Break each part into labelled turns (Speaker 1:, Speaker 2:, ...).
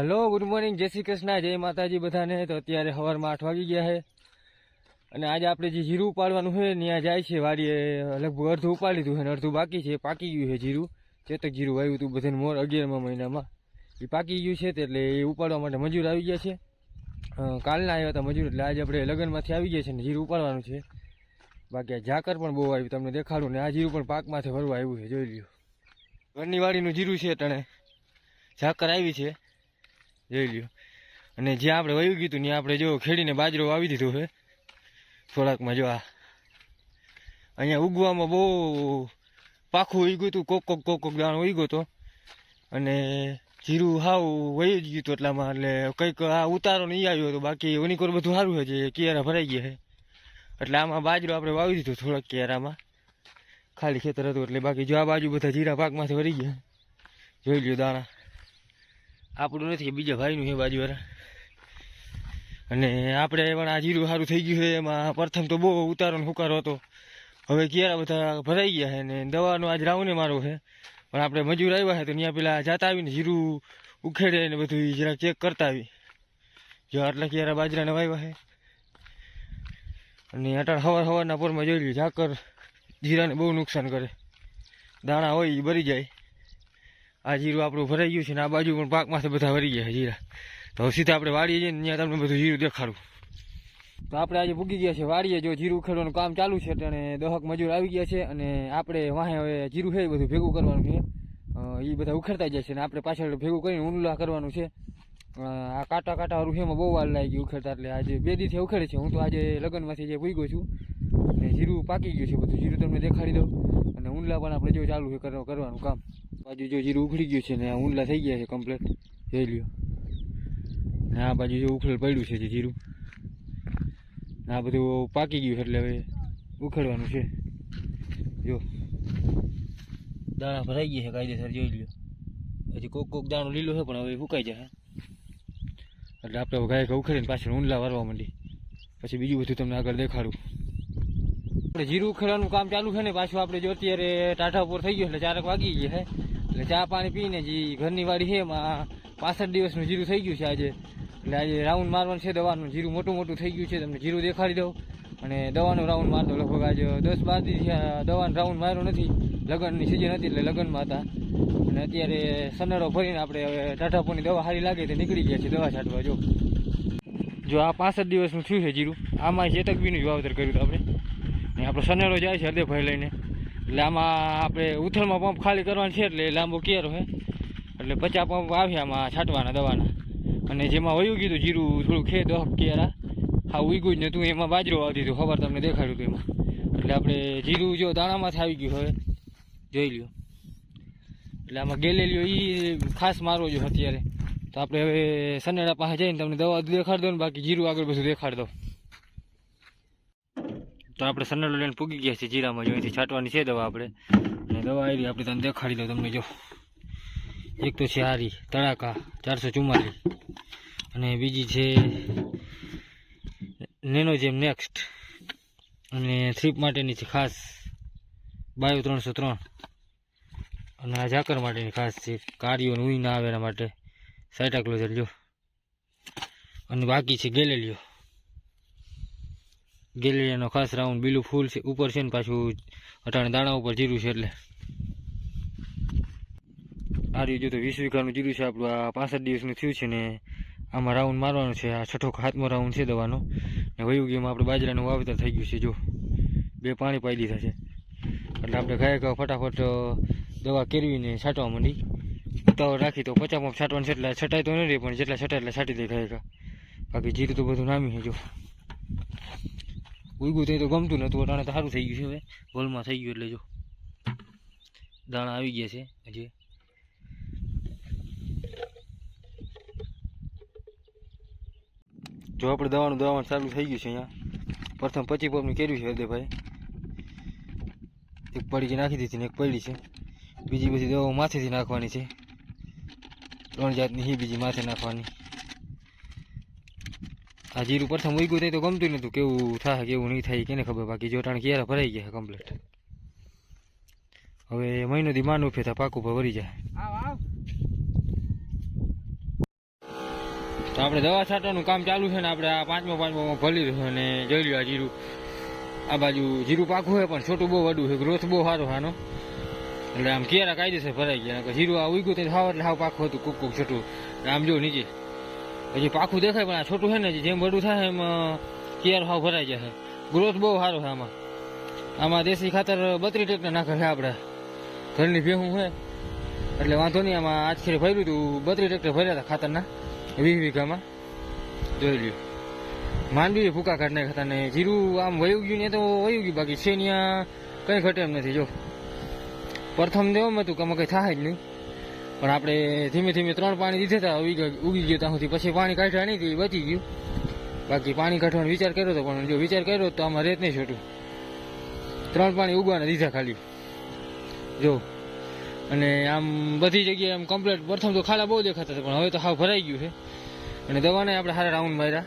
Speaker 1: Hello good morning જય શ્રી કૃષ્ણ, જય માતાજી બધાને. તો અત્યારે સવારમાં આઠ વાગી ગયા છે. અને આજે આપણે જે જીરું ઉપાડવાનું છે ત્યાં જાય છે વાડીએ, લગભગ અડધું ઉપાડી દીધું છે અને અડધું બાકી છે પાકી ગયું છે જીરું. ચેતક જીરું વાવ્યું હતું બધાને મોર અગિયારમા મહિનામાં. એ પાકી ગયું છે એટલે એ ઉપાડવા માટે મજૂર આવી ગયા છે. કાલના આવ્યા હતા મજૂર, એટલે આજે આપણે લગ્નમાંથી આવી ગયા છે ને જીરું ઉપાડવાનું છે. બાકી આ ઝાકર પણ બહુ આવ્યું તમને દેખાડું, ને આ જીરું પણ પાકમાંથી ભરવા આવ્યું છે, જોઈ લ્યો. ઘરની વાડીનું જીરું છે તણે. ઝાકર આવી છે. જોઈ લ્યો. અને જ્યાં આપણે વયું ગયું હતું, ત્યાં આપણે જો ખેડીને બાજરો વાવી દીધો છે. થોડાકમાં જો આ. અહીંયા ઉગવામાં બહુ પાખું ઉગ્યું હતું, કોક કોક કોક કોક દાણો ઉગ્યો હતો. અને જીરું હાવ વયું જ ગયું હતું એટલામાં, એટલે કંઈક આ ઉતારો નહીં આવ્યો હતો. બાકી ઓનીકોર બધું સારું છે કિયારા ભરાઈ ગયા છે. એટલે આમાં બાજરો આપણે વાવી દીધો થોડાક કિયારામાં ખાલી ખેતર હતું એટલે બાકી જો આ બાજુ બધા જીરા પાકમાંથી વળી ગયા. જોઈ લ્યો દાણા. આપણું નથી, બીજા ભાઈનું છે બાજુવાળા. અને આપણે પણ આ જીરું સારું થઈ ગયું છે, એમાં પ્રથમ તો બહુ ઉતારો ને હુકારો હતો. હવે ક્યારે બધા ભરાઈ ગયા છે ને દવાનો આજ રાઉને મારો છે. પણ આપણે મજૂર આવ્યા છે તો ત્યાં પેલા જાતા આવીને જીરું ઉખેડે ને બધું જરા ચેક કરતા આવી જો આટલા ક્યારે બાજરાને વાવ્યા છે. અને અટાણ હવાર હવારના પોરમાં જોઈ લઈએ ઝાકર જીરાને બહુ નુકસાન કરે. દાણા હોય એ ભરી જાય. આ જીરું આપણું ભરાઈ ગયું છે ને આ બાજુ પણ પાકમાંથી બધા ભરી ગયા જીરા. તો સીધા આપણે વાડીએ જઈને ત્યાં તમને બધું જીરું દેખાડું. તો આપણે આજે પૂગી ગયા છે વાડીએ, જો જીરું ઉખેડવાનું કામ ચાલુ છે અને દહક મજૂર આવી ગયા છે અને આપણે વાહે હવે જીરું છે એ બધું ભેગું કરવાનું છે. એ બધા ઉખેડતા જાય છે અને આપણે પાછળ ભેગું કરીને ઊંડલા કરવાનું છે. આ કાંટા કાંટાવાળું છે એમાં બહુ વાર લાગી ગયું ઉખેડતા એટલે આજે બે દિવસે ઉખેડે છે. હું તો આજે લગ્નમાંથી જે પૂગ્યો છું અને જીરું પાકી ગયું છે બધું. જીરું તમને દેખાડી દઉં. અને ઊંડલા પણ આપણે જો ચાલુ છે કરવાનું કામ. બાજુ જો જીરું ઉખડી ગયું છે ને ઊંડલા થઈ ગયા છે કમ્પ્લેટ જોઈ લ્યો. ને આ બાજુ જો ઉખેડ પડ્યું છે જે જીરું. ને આ બધું પાકી ગયું છે એટલે હવે ઉખેડવાનું છે. જો. દાણા ભરાઈ ગયા છે કાયદેસર, જોઈ લ્યો. હજી કોક કોક દાણો લીલો છે, પણ હવે ફૂકાઈ જશે. એટલે આપણે હવે ગાય ઉખડીને પાછળ ઊંડલા વારવા માંડી. પછી બીજું બધું તમને આગળ દેખાડું. આપણે જીરું ઉખેડવાનું કામ ચાલુ છે ને, પાછું આપણે જો અત્યારે ટાટા ઉપર થઈ ગયો એટલે ચારક વાગી ગયા છે. એટલે ચા પાણી પીને જે ઘરની વાડી છે, એમાં પાસઠ દિવસનું જીરું થઈ ગયું છે આજે. એટલે આજે રાઉન્ડ મારવાનું છે દવાનું. જીરું મોટું મોટું થઈ ગયું છે, તમને જીરું દેખાડી દઉં. અને દવાનો રાઉન્ડ મારતો લગભગ આજે દસ બાર દિવસ દવાનો રાઉન્ડ માર્યો નથી. લગ્નની સિઝન હતી એટલે લગ્નમાં હતા. અને અત્યારે સનરો ભરીને આપણે હવે ટાટાપોની દવા સારી લાગે તો નીકળી ગયા છે દવા છાંટવા, જો. જો આ પાસઠ દિવસનું થયું છે જીરું. આમાં ચેતક બીનું જ વાવતર કર્યું હતું આપણે. આપણો સનેરો જાય છે હરદેભાઈ લઈને. એટલે આમાં આપણે ઉથલમાં પંપ ખાલી કરવાનો છે એટલે લાંબો કેરો છે એટલે પચાસ પંપ આવ્યા આમાં છાંટવાના, દવાના. અને જેમાં વયું ગયું જીરું, થોડું ખે દહ કેરા. હા, ઉગ્યું જ નહોતું એમાં બાજરો આવી દીધું. ખબર તમને દેખાડ્યું હતું એમાં. એટલે આપણે જીરું જો દાણામાંથી આવી ગયું હવે. જોઈ લ્યો. એટલે આમાં ગેલેલીઓ એ ખાસ મારવો જો અત્યારે. તો આપણે હવે સનેડા પાસે જઈને તમને દવા દેખાડી દો ને બાકી જીરું આગળ બધું દેખાડી દો તો આપણે સન્નડો લઈને પૂગી ગયા છે જીરામાં જો અહીંથી છાંટવાની છે દવા આપણે. અને દવા આવી આપણે તમને દેખાડી દઉં તમને જો. એક તો છે હારી, તડાકા, ચારસો ચુમ્માલીસ. અને બીજી છે નેનો જેમ નેક્સ્ટ. અને થ્રીપ માટેની છે ખાસ બાયો ત્રણસો ત્રણ. અને આ ઝાકર માટેની ખાસ છે કાર્યો ઊંઈ ના આવે એના માટે. સાઇટાક્લોઝર જો. અને બાકી છે ગેલેલિયો. ગેલેરિયાનો ખાસ રાઉન્ડ બીલું ફૂલ છે, ઉપર છે ને પાછું અટાણે દાણા ઉપર જીરું છે એટલે. આ રીતે તો વીસ વીઘાનું જીરું છે, આપણું આ પાસઠ દિવસનું થયું છે ને આમાં રાઉન્ડ મારવાનું છે, આ છઠ્ઠો હાથમાં રાઉન્ડ છે દવાનો. ને વયું ગયું આપણે બાજરાનું વાવેતર થઈ ગયું છે, જો. બે પાણી પાઈ દીધા છે. એટલે આપણે ગાયક ફટાફટ દવા કેરવીને છાંટવા માંડી. ઉતાવળ રાખી તો પચાસ છાંટવાનું છે, એટલે છટાય તો નહીં પણ જેટલા છટાય એટલે છાંટી દે ગા બાકી જીરું તો બધું નામી છે જો. ઉગ્યું થઈ તો ગમતું નહોતું અટાણે તો સારું થઈ ગયું છે હવે. ગોલમાં થઈ ગયું એટલે જો. દાણા આવી ગયા છે, હજી. જો આપણે દવાનું દવાનું ચાલુ થઈ ગયું છે અહીંયા. પ્રથમ પચી પગનું કર્યું છે હૃદયભાઈ એક પડી નાખી દીધી ને એક પડી છે. બીજી બધી દવાઓ માથેથી નાખવાની છે. ત્રણ જાતની હી બીજી માથે નાખવાની. આ જીરું પ્રથમ ગયું થાય તો ગમતું નતું. કેવું થાય કેવું નહીં થાય કેને ખબર? બાકી જોટાણ ક્યારે ભરાઈ ગયા કમ્પ્લીટ હવે મહિનો દી માન થાય પાકું પર ભરી જાય. તો આપણે દવા છાંટવાનું કામ ચાલુ છે ને આપણે આ પાંચમો પાંચમો ભલી રહ્યું અને જોઈ લ્યો આ જીરું. આ બાજુ જીરું પાકું છે પણ છોટું બહુ વડું છે. ગ્રોથ બહુ સારો આનો. એટલે આમ કેરા કાયદેસર ભરાઈ ગયા. જીરું આ ઉગ્યું તો હાવ એટલે હાવ પાકું હતું કુક કુક છોટું. આમ જો નીચે. હજી પાકું દેખાય, પણ આ છોટું છે ને જેમ વડું થાય એમ કેર હાવ ભરાઈ જાય ગ્રોથ બહુ સારો છે આમાં. આમાં દેશી ખાતર બત્રી ટેકના નાખે છે આપણે. ઘરની ભેહું છે. એટલે વાંધો નહીં, આમાં આજ ભર્યું હતું બત્રી ટ્રેક્ટર ભર્યા હતા ખાતરના, વીસ વીઘામાં. જોઈ લ્યો. માંડવી ભૂકા કાઢ નાખ્યા હતા ને જીરું આમ વયું ગયું ને, તો વયું ગયું, બાકી છે ત્યાં કંઈ ઘટે એમ નથી, જો. પ્રથમ દેવામાં હતું, કે આમાં કંઈ થાય જ નહીં. પણ આપણે ધીમે ધીમે ત્રણ પાણી દીધા હતા ઉગી ગયો ત્યાં સુધી. પછી પાણી કાઢ્યા નહીં તો એ બચી ગયું. બાકી પાણી કાઢવાનો વિચાર કર્યો હતો પણ જો વિચાર કર્યો તો આમાં રેત નહીં છોટ્યું ત્રણ પાણી ઉગવાના દીધા ખાલી. જો. અને આમ બધી જગ્યાએ આમ કમ્પ્લેટ પ્રથમ તો ખાડા બહુ દેખાતા હતા, પણ હવે તો હાવ ભરાઈ ગયું છે. અને દવાને આપણે સારા રાઉન્ડ માર્યા.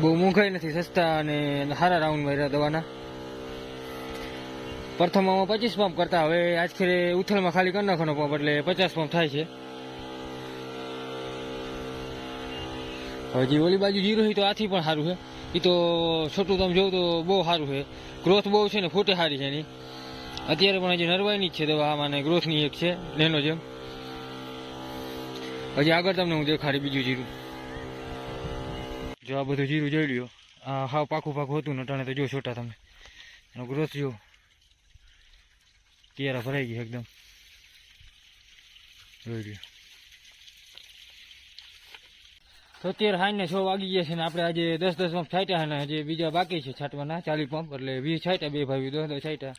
Speaker 1: બહુ મોંઘાઈ નથી, સસ્તા અને સારા રાઉન્ડ માર્યા દવાના. પ્રથમમાં પચીસ પંપ કરતા, હવે આજ ખેરે ઉથલમાં ખાલી કરી નાખવાનો પંપ, એટલે પચાસ પંપ થાય છે. હજી ઓલી બાજુ જીરું તો આથી પણ સારું છે. એ તો છોટું તમે જોવું તો બહુ સારું છે. ગ્રોથ બહુ છે ને ફોટે સારી છે એની. અત્યારે પણ હજી નરવાઈની જ છે દવા, આમાં ગ્રોથની એક છે લેનો જેમ. હજી આગળ તમને હું દેખાડી બીજું જીરું. જો આ બધું જીરું જોઈ લ્યો હાવ પાકું પાકું હતું ને ટાણે તો જો છોટા તમે ગ્રોથ જો. કેરા ભરાઈ ગઈ એકદમ તો અત્યારે હાઈને છ વાગી ગયા છે ને આપણે આજે દસ દસ પંપ છાંટ્યા અને હજી બીજા બાકી છે છાંટવાના ચાલી પંપ, એટલે વીસ છાંટ્યા, બે ભાઈ દસ દસ છાંટ્યા.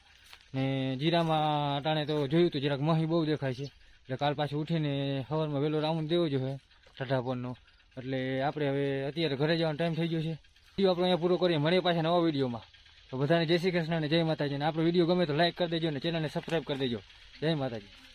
Speaker 1: ને જીરામાં અટાણે તો જોયું તો જરાક મહી બહુ દેખાય છે. એટલે કાલ પાછું ઉઠીને સવારમાં વહેલો રાઉન્ડ દેવો જોઈએ ઠઠાપનનો એટલે આપણે હવે અત્યારે ઘરે જવાનો ટાઈમ થઈ ગયો છે. વીડિયો આપણે અહીંયા પૂરો કરીએ, મળીએ પાછા નવા વિડીયોમાં. તો બધાને જય શ્રી કૃષ્ણ અને જય માતાજી. અને આપણો વીડિયો ગમે તો લાઈક કરી દેજો અને ચેનલને સબસ્ક્રાઈબ કરી દેજો. જય માતાજી.